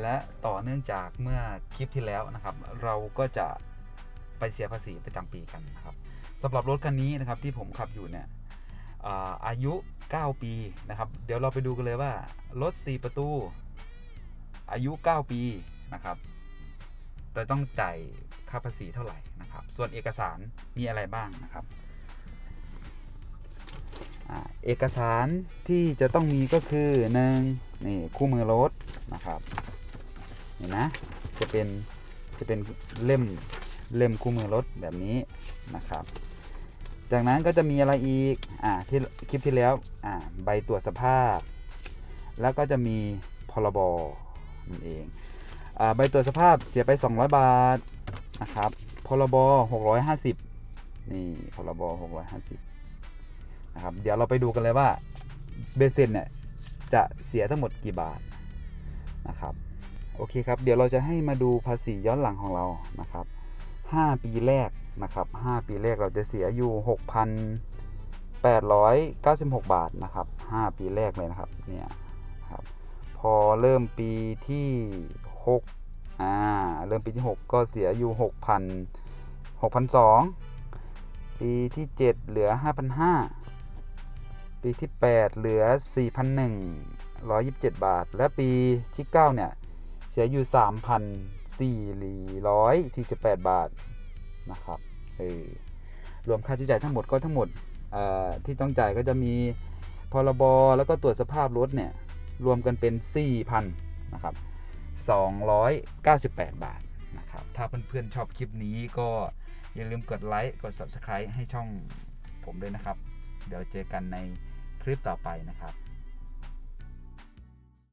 และต่อเนื่องจากเมื่อคลิปที่แล้วนะครับ เราก็จะไปเสียภาษีประจำปีกันนะครับสำหรับรถคันนี้นะครับที่ผมขับอยู่เนี่ยอายุ 9 ปีนะครับ เดี๋ยวเราไปดูกันเลยว่า รถ 4 ประตู อายุ 9 ปีนะครับเราต้องจ่ายค่าภาษีเท่าไหร่นะครับ ส่วนเอกสารมีอะไรบ้างนะครับอเอกสารที่จะต้องมีก็คือหนึ่งนี่คู่มือรถนะครับ นี่นะจะเป็นจะเป็นเล่มเล่มคู่มือรถแบบนี้นะครับ จากนั้นก็จะมีอะไรอีกอ่าที่คลิปที่แล้วอ่าใบตรวจสภาพ แล้วก็จะมีพรบนั่นเองอ่าใบตรวจสภาพเสียไป 200 บาทนะครับพรบ650นี่พรบ650นะครับเดี๋ยวเราไปดูกันเลยว่าเบสเซนเนี่ยจะเสียทั้งหมดกี่บาทนะครับ โอเคครับ เดี๋ยวเราจะให้มาดูภาษีย้อนหลังของเรานะครับ 5 ปีแรกนะครับ 5 ปีแรกเราจะเสียอยู่ 6,896 บาทนะครับ 5 ปีแรกเลยนะครับ เนี่ยครับ พอเริ่มปีที่ 6 อ่า เริ่มปีที่ 6 ก็เสียอยู่ 6,000 6,200ปีที่ 7 เหลือ 5,500 ปีที่ 8 เหลือ 4,127 บาท และปีที่ 9 เนี่ย สียอยู่ 3,448 บาทนะครับเออรวมค่าใช้จ่ายทั้งหมดก็ทั้งหมดที่ต้องจ่ายก็จะมีพรบแล้วก็ตรวจสภาพรถเนี่ย รวมกันเป็น 4,000นะครับ298 บาทนะครับ ถ้าเพื่อนๆชอบคลิปนี้ก็อย่าลืมกดไลค์ กด Subscribe ให้ช่องผมด้วยนะครับ เดี๋ยวเจอกันในคลิปต่อไปนะครับ